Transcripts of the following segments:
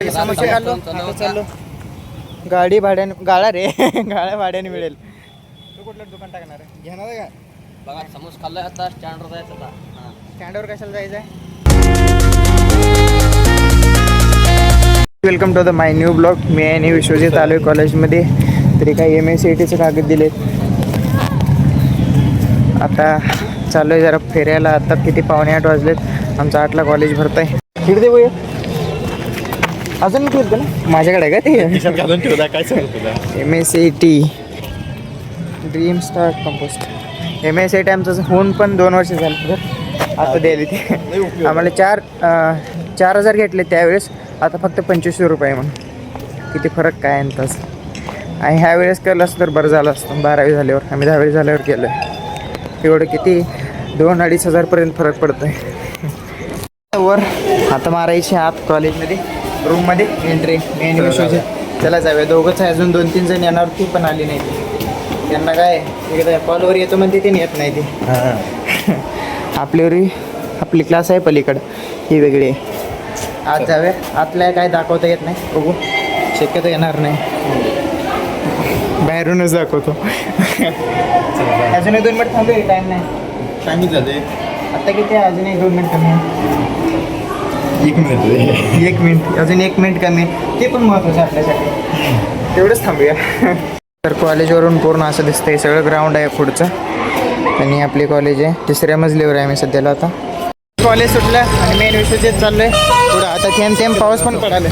चाललो गाडी भाड्याने गाळा रे. गाळ्या भाड्याने मिळेल. तू कुठलं दुकान टाकणार आहे? घेणार आहे का? बघा समोस खाल्लाय आता स्टँडवर जायचं आता. हा. स्टँडवर कशाला जायचं आहे welcome to the my new blog मी आणि विश्वजित आलो आहे कॉलेजमध्ये तरी काही एम एस सी टीचे कागद दिलेत. आता चालू आहे जरा फिरायला. आता किती पावणे आठ वाजलेत. आमचं आठला कॉलेज भरत आहे बोय अजून फिरतं ना? माझ्याकडे का ते? घालून ठेवला काय सांगू तुला? M S C T dream star compost M S C T आमचं होऊन पण दोन वर्ष झालं. आता द्यायला ते. आम्हाला चार चार हजार घेतले त्यावेळेस. आता फक्त पंचवीसशे रुपये म्हणून. किती फरक काय आहे तसं. आणि ह्या वेळेस केलं असतं तर बरं झालं असतं. बारावी झाल्यावर आम्ही दहावी झाल्यावर केलं. तेवढं किती? दोन अडीच हजारपर्यंत फरक पडतो आहे वर आता मारायची आत कॉलेजमध्ये रूममध्ये एंट्री मेन विश्वजित त्याला जाऊया. दोघंच आहे अजून दोन तीन जण येणार ती पण आली नाही. त्यांना काय एकदा कॉलवर येतो म्हणते ते येत नाही ती. आपल्यावर आपली क्लास आहे पलीकडं. ही वेगळी आहे. आत जाऊया. आतल्या काय दाखवता येत नाही बघू. शक्यतो येणार नाही. बाहेरूनच दाखवतो. अजून एक दोन मिनिट थांबू टाईम नाही. सांगित झाले आता किती? अजून एक दोन मिनिट कमी आहे एक मिनिट एक मिनिट अजून एक मिनिट कमी ते पण महत्त्वाचं आपल्यासाठी. तेवढंच थांबूया. तर कॉलेजवरून पूर्ण असं दिसतंय सगळं ग्राउंड आहे पुढचं. आणि आपली कॉलेज आहे. तिसऱ्या मजलीवर आहे मी सध्याला आता. कॉलेज सुटलं आणि मेन विषय आहे पुढं आता थेंब थेंब पाऊस पण पडाले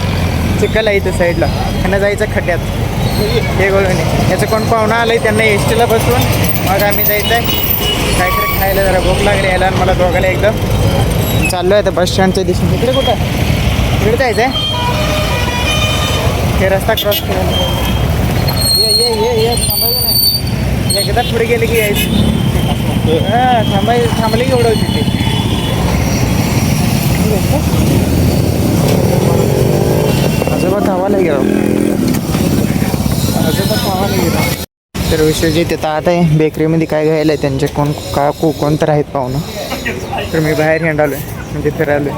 चिखल आहे इथं साईडला त्यांना जायचं खड्ड्यात. हे नाही याचं कोण पाहुणा आलंय त्यांना एस टीला बसवून. मग आम्ही जायचं आहे काहीतरी खायला जरा भूक लागली यायला मला दोघायला एकदम. चाललो आहे आता बस स्टँडच्या दिशेने. तिकडे कुठं? तिकडे जायचं आहे? हे रस्ता क्रॉस केला. ये ये ये ये. थांबायचं नाही. एकदा पुढे गेले की यायचं. हां थांबाय थांबले की एवढं होती ते. आजोबा थांबायला गेलो. आजोबा थांबायला गेलो. तर विश्वजीत येतं आता आहे बेकरीमध्ये काय घ्यायला आहे त्यांचे कोण का को कोण तर आहेत पाहुणं. तर मी बाहेर हिंडालो आहे म्हणजे फिरायलो.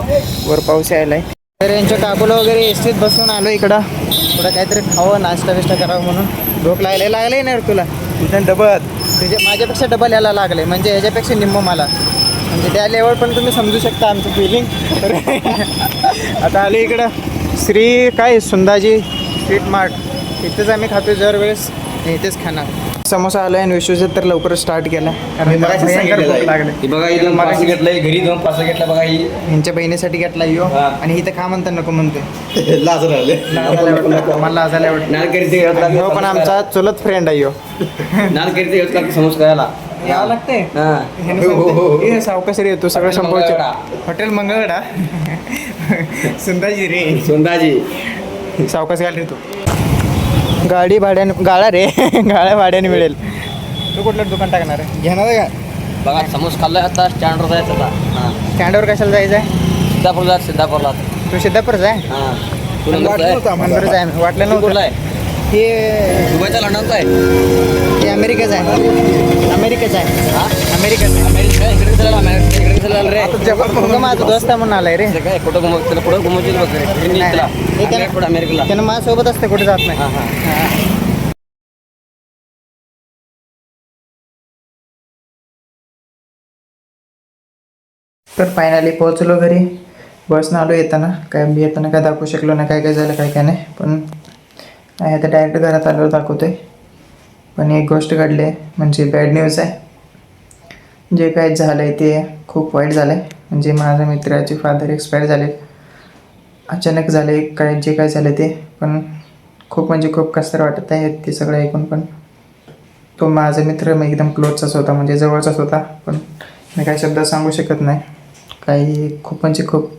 वर पाऊस यायला आहे तर यांच्या काकूला वगैरे एसटीत बसून आलो इकडं. थोडं काहीतरी खावं नाश्ता बिष्टा करावं म्हणून. भूक लागले लागले ना तुला? तुझ्या डबल तुझ्या माझ्यापेक्षा डबल याला लागले. म्हणजे ह्याच्यापेक्षा निम्म मला. म्हणजे त्या लेवल पण तुम्ही समजू शकता आमचं फिलिंग तर आता आलो इकडं. श्री काय? Sundaji sweet mart. इथंच आम्ही खातो दरवेळेस. इथेच खाणार. समोसा आलोय आणि विश्वजित तर लवकरच स्टार्ट केला कारण मगाशी भयंकर भूक लागले. ही बघा घेतलंय घरी दोन पाच घेतला बघा ही. यांच्या बहिणीसाठी घेतला यो. हा. आणि इथं खा म्हणता नको म्हणते लाजायला. मला लाजायला ह्यो पण आमचा चुलत फ्रेंड आहे यो. नाल करीते घेतला की समोस करायला यावं लागते हा. सावकाश रे तू सगळं हॉटेल संपवचे मंगळवेढा. हॉटेल मंगळवेढा. सुंदाजी रे. सोंदाजी. सावकाश घाल रे तू. गाडी भाड्याने गाळा रे. गाळ्या भाड्याने मिळेल. तू कुठलं दुकान टाकणार आहे? घेणार आहे का? बघा समोस खाल्लाय आता स्टँडवर जायचं आता. हा. स्टँडवर कशाला जायचं आहे सिद्धापूरला जात सिद्धापूरला. तू सिद्धापूरच आहे? हा. तू नंबरचा आहे? मंदिरच आहे वाटलं तू नव्हतं. कुठला आहे? हे दुबईचा लंडनचा आहे? हे अमेरिकाच आहे. अमेरिकाच आहे. हा? अमेरिका इकडे अमेरिका इकडे रे माझा दोस्त म्हणून आलाय रे काय कुठं घुमव त्याला पुढं घुमवतील बघ रे नीट त्याला त्याला- अमेरिका पुढं अमेरिकेला त्यानं माझ्यासोबत असते कुठे जात नाही हा हा तर फायनली पोहोचलो घरी बसनं आलो येताना काय मी येताना काय दाखवू शकलो नाही काय काय झालं काय काय नाही पण आता डायरेक्ट घरात आलो दाखवतोय पण एक गोष्ट घडली आहे म्हणजे बॅड न्यूज आहे जे काय झालं आहे ते खूप वाईट झालं आहे म्हणजे माझ्या मित्राचे फादर एक्सपायर झाले अचानक झाले काय जे काय झालं ते. पण खूप म्हणजे खूप कसर वाटत आहे ते सगळं ऐकून पण. तो माझा मित्र मग एकदम क्लोजचाच होता म्हणजे जवळचाच होता. पण मी काही शब्द सांगू शकत नाही. काही खूप म्हणजे खूप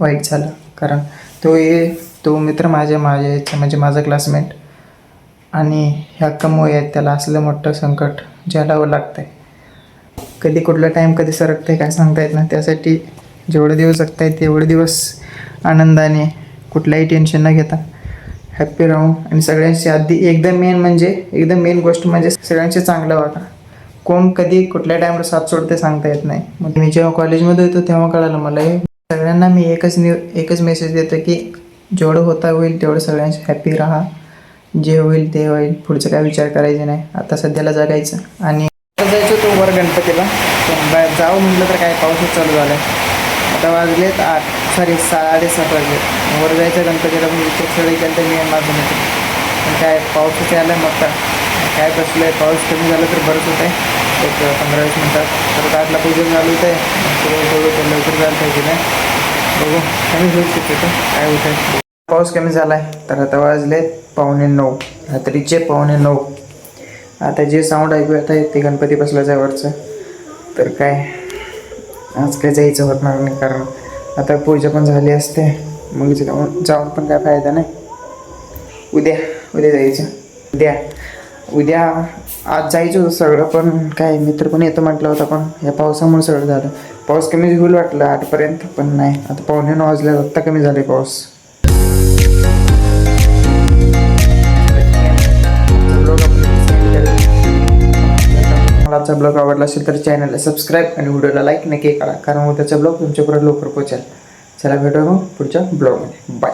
वाईट झालं. कारण तो ये तो मित्र माझ्या माझ्या म्हणजे माझा क्लासमेट आणि ह्या कमवू आहेत त्याला असलं मोठं संकट झेलावं लागतं आहे कधी कुठला टाईम कधी सरकतं आहे काय सांगता येत नाही. त्यासाठी जेवढे दिवस जगता येत तेवढे दिवस आनंदाने कुठलाही टेन्शन न घेता हॅप्पी राहू. आणि सगळ्यांशी आधी एकदम मेन म्हणजे एकदम मेन गोष्ट म्हणजे सगळ्यांशी चांगलं वागा. कोण कधी कुठल्या टाईमला साथ सोडते सांगता येत नाही. मग मी जेव्हा कॉलेजमध्ये होतो तेव्हा कळालं मला हे सगळ्यांना मी एकच न्यू एकच मेसेज देतो की जेवढं होता होईल तेवढं सगळ्यांशी हॅप्पी राहा. जे होईल ते होईल. पुढचं काय विचार करायचे नाही. आता सध्याला जगायचं आणि आता वर गणपतीला. पण बाहेर जाऊ म्हटलं तर काय पाऊसच चालू झाला आहे आता वाजलेत आठ सॉरी साडेसात वाजले. वर जायचं गणपतीला म्हणजे पण विचार सगळे केलं तर मी माझं मित्र. पण काय पाऊसच यायला आहे मग काय बसलं आहे पाऊस कमी झाला तर बरंच होत आहे एक पंधरा वीस मिनटात. तर आठला पूजन चालू होतं आहे थोडं थोडं लवकर जायला पाहिजे नाही बघू कमी होऊ शकतो काय होत आहे पाऊस कमी झाला आहे तर आता वाजले पावणे नऊ. रात्रीचे पावणे नऊ. आता जे साऊंड ऐकू येत आहे ते गणपती बसल्याचं आहे वरचं. तर काय? आज काय जायचं होत नाही कारण आता पूजा पण झाली असते. मग जाऊन जाऊन पण काय फायदा नाही. उद्या उद्या जायचं. उद्या उद्या आज जायचं होतं सगळं पण काय मित्र पण येतो म्हटलं होतं पण या पावसामुळे सगळं झालं. पाऊस कमी होईल वाटलं आठपर्यंत पण नाही. आता पावणे नऊ वाजल्या आत्ता कमी झाले पाऊस. आजचा ब्लॉग आवडला असेल तर चॅनलला सबस्क्राईब आणि व्हिडिओला लाईक नक्की करा. कारण उद्याचा ब्लॉग तुमच्यापर्यंत लवकर पोहोचेल. चला भेटू मग पुढच्या ब्लॉगमध्ये. बाय.